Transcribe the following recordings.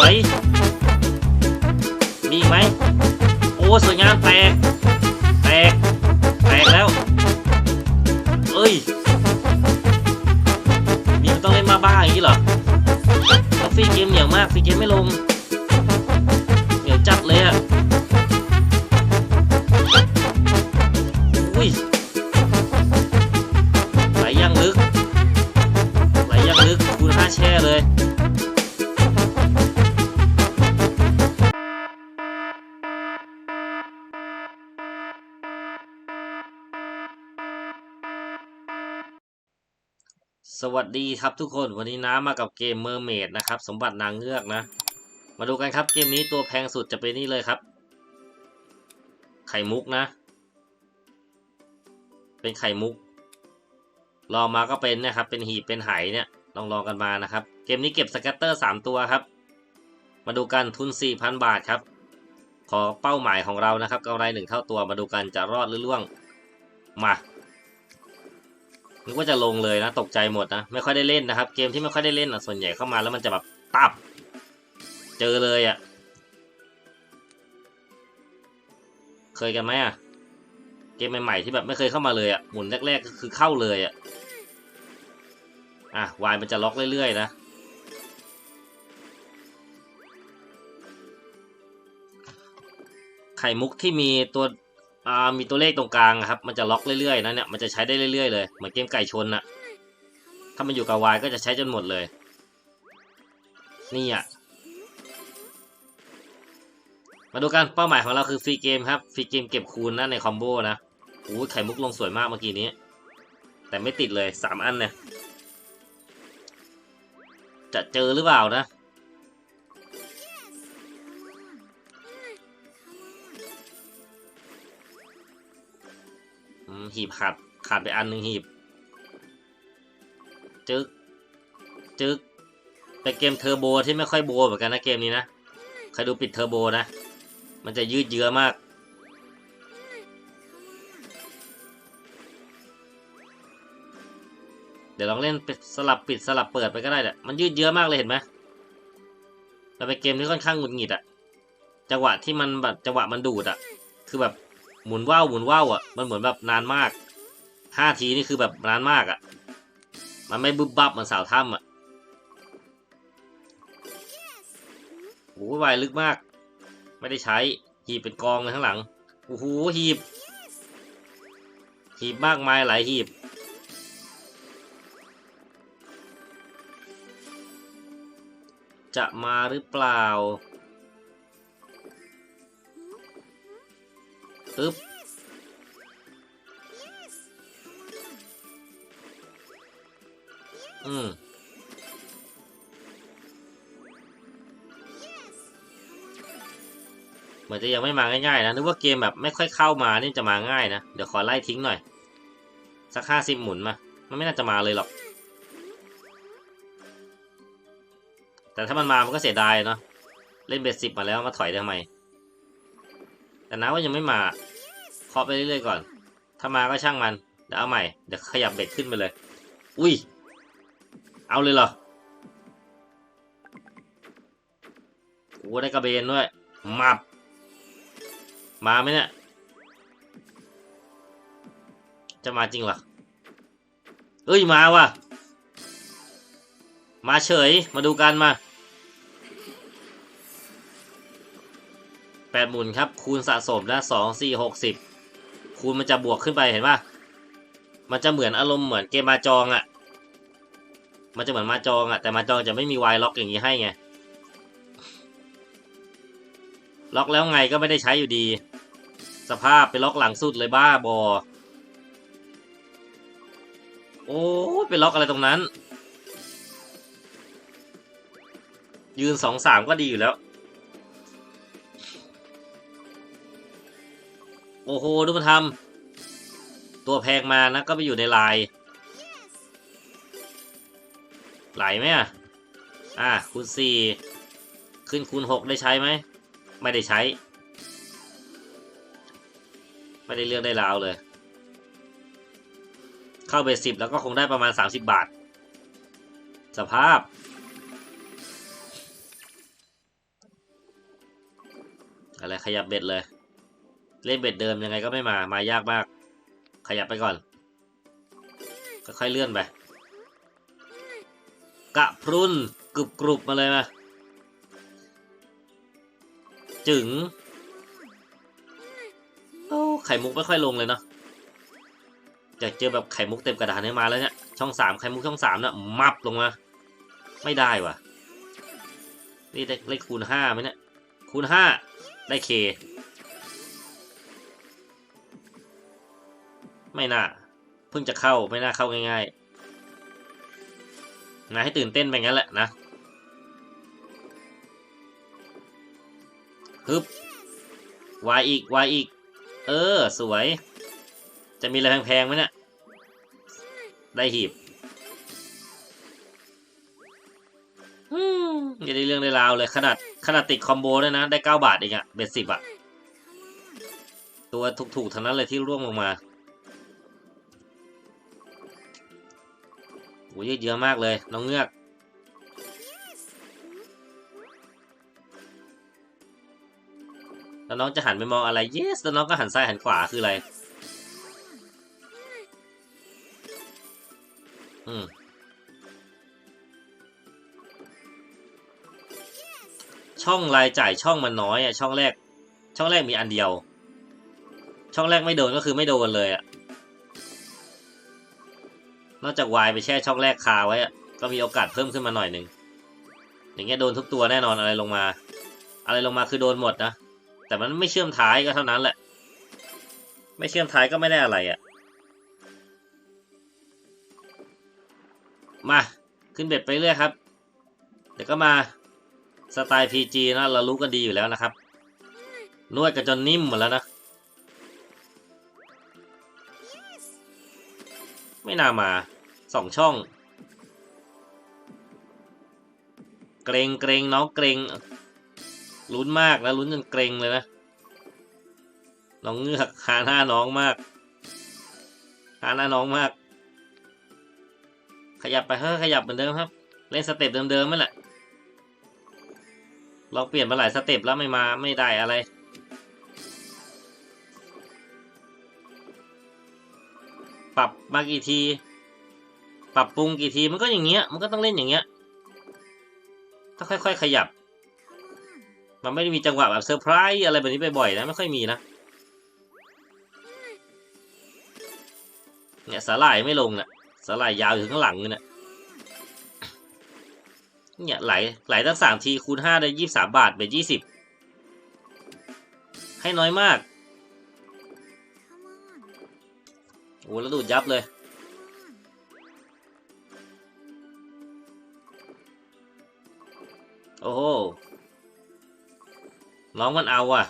วย มีไหม โอ้สวยงามแตก แตก แตกแล้ว เอ้ยมีมันต้องเล่นมาบ้าอย่างนี้เหรอแล้วฟรีเกมเหนียวมากฟรีเกมไม่ลง เหนียวจัดเลยอะอุ้ยไหลยังลึก ไหลยังลึกคูณห้าแช่เลย สวัสดีครับทุกคนวันนี้น้ำมากับเกมเมอร์เมดนะครับ สมบัตินางเงือกนะ มาดูกันครับเกมนี้ตัวแพงสุดจะเป็นนี่เลยครับ ไข่มุกนะ เป็นไข่มุกลอมาก็เป็นนะครับ เป็นหีบเป็นไหเนี่ยลองลองกันมานะครับ เกมนี้เก็บสแกตเตอร์3ตัวครับ มาดูกันทุน4,000บาทครับ ขอเป้าหมายของเรานะครับกำไรหนึ่งเท่าตัวมาดูกันจะรอดหรือล่วงมา นึกว่าจะลงเลยนะ ตกใจหมดนะ ไม่ค่อยได้เล่นนะครับ เกมที่ไม่ค่อยได้เล่นอะ ส่วนใหญ่เข้ามาแล้วมันจะแบบตับ เจอเลยอะ เคยกันไหมอะ เกมใหม่ๆที่แบบไม่เคยเข้ามาเลยอะ หมุนแรกๆก็คือเข้าเลยอะ อะ วายมันจะล็อกเรื่อยๆนะไข่มุกที่มีตัว อ่ามีตัวเลขตรงกลางครับ มันจะล็อกเรื่อยๆนะเนี่ยมันจะใช้ได้เรื่อยๆเลยเหมือนเกมไก่ชนอะถ้ามันอยู่กับวายก็จะใช้จนหมดเลย นี่อะมาดูกันเป้าหมายของเราคือฟรีเกมครับฟรีเกมเก็บคูณนะในคอมโบนะโอ้ยไข่มุกลงสวยมากเมื่อกี้นี้ แต่ไม่ติดเลยสามอันเนี่ยจะเจอหรือเปล่านะ หีบขาดขาดไปอันหนึ่งหีบ จึกจึกแต่เกมเทอร์โบที่ไม่ค่อยโบเหมือนกันนะเกมนี้นะ ใครดูปิดเทอร์โบนะ มันจะยืดเยื้อมาก เดี๋ยวลองเล่นสลับปิดสลับเปิดไปก็ได้แหละมันยืดเยื้อมากเลยเห็นไหมแล้วเป็นเกมที่ค่อนข้างหงุดหงิดอะจังหวะที่มันแบบจังหวะมันดูดอะคือแบบ หมุนว่าวหมุนว่าวอะมันเหมือนแบบนานมากห้าทีนี่คือแบบนานมากอะ มันไม่บึบบับเหมือนสาวถ้ำอะโอ้โหวายลึกมาก ไม่ได้ใช้ หีบเป็นกองเลยข้างหลังโอ้โหหีบ หีบมากมายหลายหีบจะมาหรือเปล่า ปึ๊บอืมเหมือนจะยังไม่มาง่ายๆนะ นึกว่าเกมแบบไม่ค่อยเข้ามานี่จะมาง่ายนะ เดี๋ยวขอไล่ทิ้งหน่อย สักห้าสิบหมุนมา มันไม่น่าจะมาเลยหรอก แต่ถ้ามันมามันก็เสียดายเนาะ เล่นเบสสิบมาแล้วมาถอยทำไม แต่นะว่ายังไม่มาเคาะไปเรื่อยๆก่อน ถ้ามาก็ช่างมันเดี๋ยวเอาใหม่เดี๋ยวขยับเบ็ดขึ้นไปเลย อุ้ย เอาเลยเหรอโอ้ได้กระเบนด้วยมับ มาไหมเนี่ย จะมาจริงเหรอเอ้ยมาว่ะ มาเฉยมาดูกันมา แปดหมุนครับ คูณสะสมนะสองสี่หกสิบคูณมันจะบวกขึ้นไปเห็นป่ะมันจะเหมือนอารมณ์เหมือนเกมมาจองอะ่ะ มันจะเหมือนมาจองอะ่ะ แต่มาจองจะไม่มีวายล็อกอย่างนี้ให้ไง ล็อกแล้วไงก็ไม่ได้ใช้อยู่ดี สภาพไปล็อกหลังสุดเลยบ้าบอ โอ้ไปล็อกอะไรตรงนั้น ยืนสองสามก็ดีอยู่แล้ว โอ้โหดูมันทำตัวแพงมานะก็ไปอยู่ในลาย ไหลไหมอะ อะคูณสี่ขึ้นคูณหกได้ใช้ไหม ไม่ได้ใช้ ไม่ได้เลือกได้ราวเลย เข้าเบสสิบแล้วก็คงได้ประมาณสามสิบบาท สภาพอะไรขยับเบ็ดเลย เล่นเบ็ดเดิมยังไงก็ไม่มา มายากมาก ขยับไปก่อน ค่อยๆเลื่อนไป กะพรุนกรุบกรุบมาเลยมา จึงโอ้ไข่มุกไม่ค่อยลงเลยเนาะอยากเจอแบบไข่มุกเต็มกระดานให้มาแล้วเนี่ย ช่องสามไข่มุกช่องสามเนี่ยมับลงมา ไม่ได้ว่ะ นี่ได้เลขคูณห้าไหมเนี่ย คูณห้าได้เค ไม่น่า เพิ่งจะเข้าไม่น่าเข้าง่ายๆนะให้ตื่นเต้นไปงั้นแหละนะฮึบวายอีกวายอีก เออ สวย จะมีอะไรแพงๆไหมเนี่ยได้หีบอย่าได้เรื่องได้ราวเลย ขนาดขนาดติดคอมโบด้วยนะ ได้เก้าบาทเองอะเบ็ดสิบอะตัวถูกๆทั้งนั้นเลยที่ร่วงลงมา อ้ยยืดเยอะมากเลย น้องเงือกแล้วน้องจะหันไปมองอะไร yes แล้วน้องก็หันซ้ายหันขวาคืออะไร อืม ช่องรายจ่ายช่องมันน้อยอะ ช่องแรก ช่องแรกมีอันเดียว ช่องแรกไม่โดนก็คือไม่โดนเลยอะ นอกจากวายไปแช่ช่องแรกคาไว้อะก็มีโอกาสเพิ่มขึ้นมาหน่อยหนึ่งอย่างเงี้ยโดนทุกตัวแน่นอนอะไรลงมา อะไรลงมาคือโดนหมดนะ แต่มันไม่เชื่อมท้ายก็เท่านั้นแหละ ไม่เชื่อมท้ายก็ไม่ได้อะไรอะ มาขึ้นเบ็ดไปเรื่อยครับ เดี๋ยวก็มาสไตล์ PG นะเรารู้กันดีอยู่แล้วนะครับ นวดกันจนนิ่มหมดแล้วนะ ไม่น่ามาสองช่อง เกรงเกรงน้องเกรงลุ้นมากนะลุ้นจนเกรงเลยนะน้องเงือกหาหน้าน้องมากหาหน้าน้องมาก ขยับไปเฮ้ยขยับเหมือนเดิมครับ เล่นสเต็ปเดิมๆนั่นแหละเราเปลี่ยนมาหลายสเต็ปแล้วไม่มาไม่ได้อะไร ปรับมากี่ที ปรับปรุงกี่ทีมันก็อย่างเงี้ย มันก็ต้องเล่นอย่างเงี้ย ถ้าค่อยๆขยับ มันไม่ได้มีจังหวะแบบเซอร์ไพรส์อะไรแบบนี้บ่อยๆนะไม่ค่อยมีนะ เนี่ยสาหร่ายไม่ลงนี่ยสาหร่ายยาวถึงข้างหลังเลยนี่ยเนี่ยไหลไหลตั้งสามทีคูณห้าได้ยี่สามบาทเป็นยี่สิบให้น้อยมาก โอ้แล้วดูดยับเลย โอ้โห น้องมันเอาอะ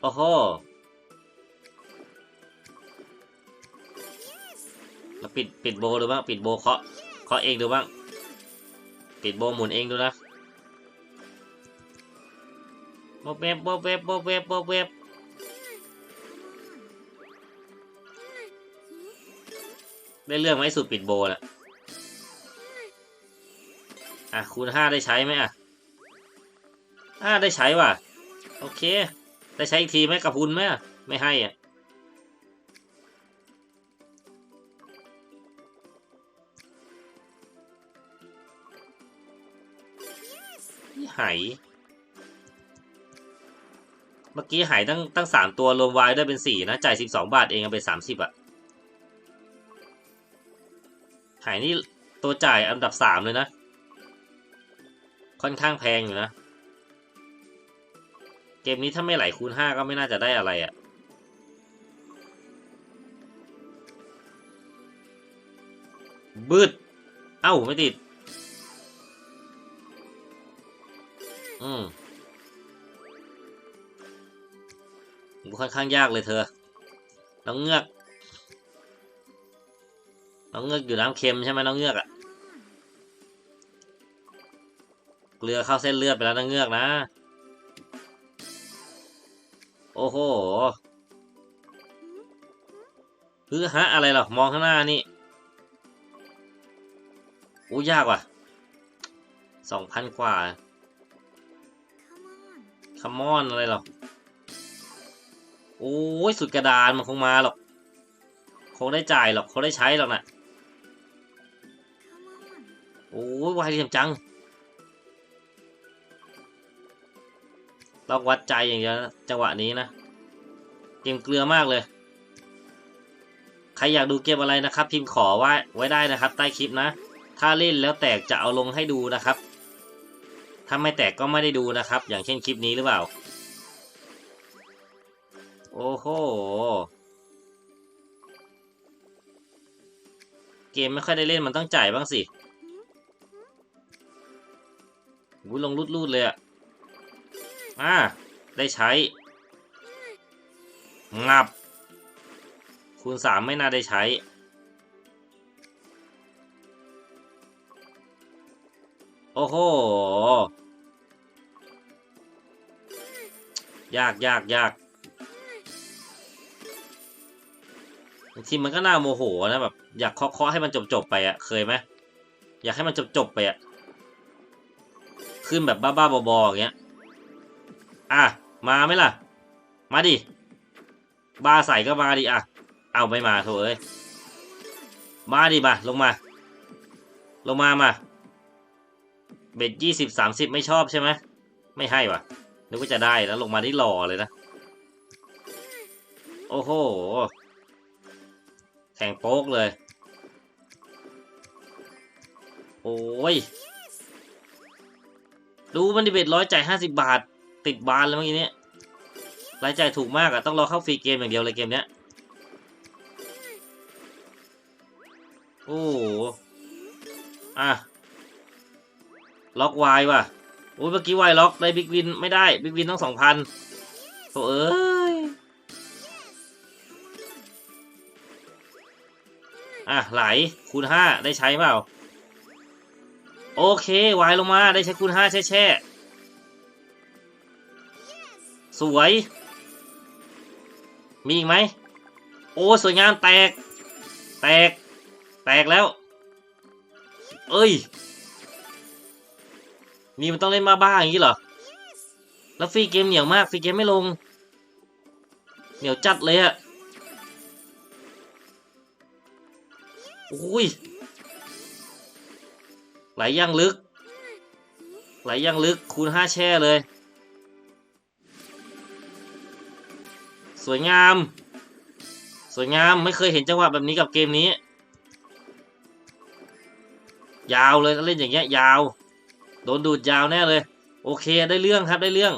โอ้โห แล้วปิดปิดโบดูบ้าง ปิดโบเคาะเคาะเองดูบ้าง ปิดโบหมุนเองดูนะโบเว็บโบเว็บโบเว็บโบเว็บ ได้เรื่องไหมสูตรปิดโบน่ะอะคูณห้าได้ใช้ไหมอะอ่าได้ใช้ว่ะ โอเค ได้ใช้อีกทีไหมกับพุนไหมไม่ให้อะนี่หายเมื่อกี้หายตั้งตั้งสามตัวรวมวายได้เป็นสี่นะ จ่ายสิบสองบาทเองเอาไปสามสิบอะ หายนี่ตัวจ่ายอันดับสามเลยนะ ค่อนข้างแพงอยู่นะ เกมนี้ถ้าไม่ไหลคูณห้าก็ไม่น่าจะได้อะไรอะ่ะบืด เอ้า ไม่ติด อืมค่อนข้างยากเลยเธอน้องเงือก น้องเงือกอยู่น้ำเค็มใช่ไหมน้องเงือกอะเกลือเข้าเส้นเลือดไปแล้วน้องเงือกนะ โอ้โหคือฮะอะไรหรอมองข้างหน้านี่อู้ยากว่ะสองพันกว่าคัมมอนอะไรหรอโอ้ยสุดกระดานมันคงมาหรอก คงได้จ่ายหรอก คงได้ใช้หรอกนะโอ้ยวายเรียมจัง เราวัดใจอย่างเดียวจังหวะนี้นะ เกมเกลือมากเลย ใครอยากดูเกมอะไรนะครับพิมพ์ขอไว้ไว้ได้นะครับ ใต้คลิปนะ ถ้าเล่นแล้วแตกจะเอาลงให้ดูนะครับ ถ้าไม่แตกก็ไม่ได้ดูนะครับ อย่างเช่นคลิปนี้หรือเปล่า โอ้โหเกมไม่ค่อยได้เล่นมันต้องจ่ายบ้างสิ วุ้ยลงรูดๆเลยอะอ่า ได้ใช้ งับ คูณสามไม่น่าได้ใช้ โอ้โห ยากยากยากบางทีมันก็น่าโมโหนะแบบอยากเคาะเคาะให้มันจบจบๆไปอะเคยไหมอยากให้มันจบจบๆไปอะ ขึ้นแบบบ้าๆบอๆอย่างเงี้ย อะ มาไหมล่ะ มาดิบาใส่ก็มาดิอะ เอาไม่มาโถเอ้ย มาดิมา ลงมา ลงมามา เบ็ดยี่สิบสามสิบไม่ชอบใช่ไหม ไม่ให้วะนึกว่าจะได้แล้วลงมาได้หล่อเลยนะ โอ้โห แข่งโป๊กเลย โอ้ย ดูมันดิเบ็ดร้อยจ่ายห้าสิบาท ติดบานเลยเมื่อกี้เนี้ยรายจ่ายถูกมากอะต้องรอเข้าฟรีเกมอย่างเดียวเลยเกมเนี้ยโอ้โหอะล็อกวายว่ะโอ้ยเมื่อกี้วายล็อกได้บิ๊กวินไม่ได้บิ๊กวินต้องสองพันโถเอ้ยอะไหลคูณห้าได้ใช้เปล่า โอเควายลงมาได้ใช้คูณห้าแช่แช่สวย มีอีกไหม โอ้ สวยงามแตก แตก แตกแล้ว เอ้ย นี่มันต้องเล่นมาบ้าอย่างนี้เหรอ แล้วฟรีเกมเหนียวมากฟรีเกมไม่ลง เหนียวจัดเลยอะโอ้ย ไหลย่างลึก ไหลย่างลึกคูณห้าแช่เลย สวยงาม สวยงามไม่เคยเห็นจังหวะแบบนี้กับเกมนี้ ยาวเลยถ้าเล่นอย่างเงี้ยยาว โดนดูดยาวแน่เลย โอเคได้เรื่องครับได้เรื่อง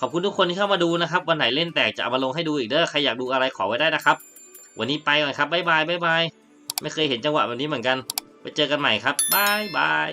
ขอบคุณทุกคนที่เข้ามาดูนะครับ วันไหนเล่นแตกจะเอามาลงให้ดูอีกเด้อใครอยากดูอะไรขอไว้ได้นะครับ วันนี้ไปก่อนครับบ๊ายบายบ๊ายบายไม่เคยเห็นจังหวะแบบนี้เหมือนกัน ไปเจอกันใหม่ครับบายบาย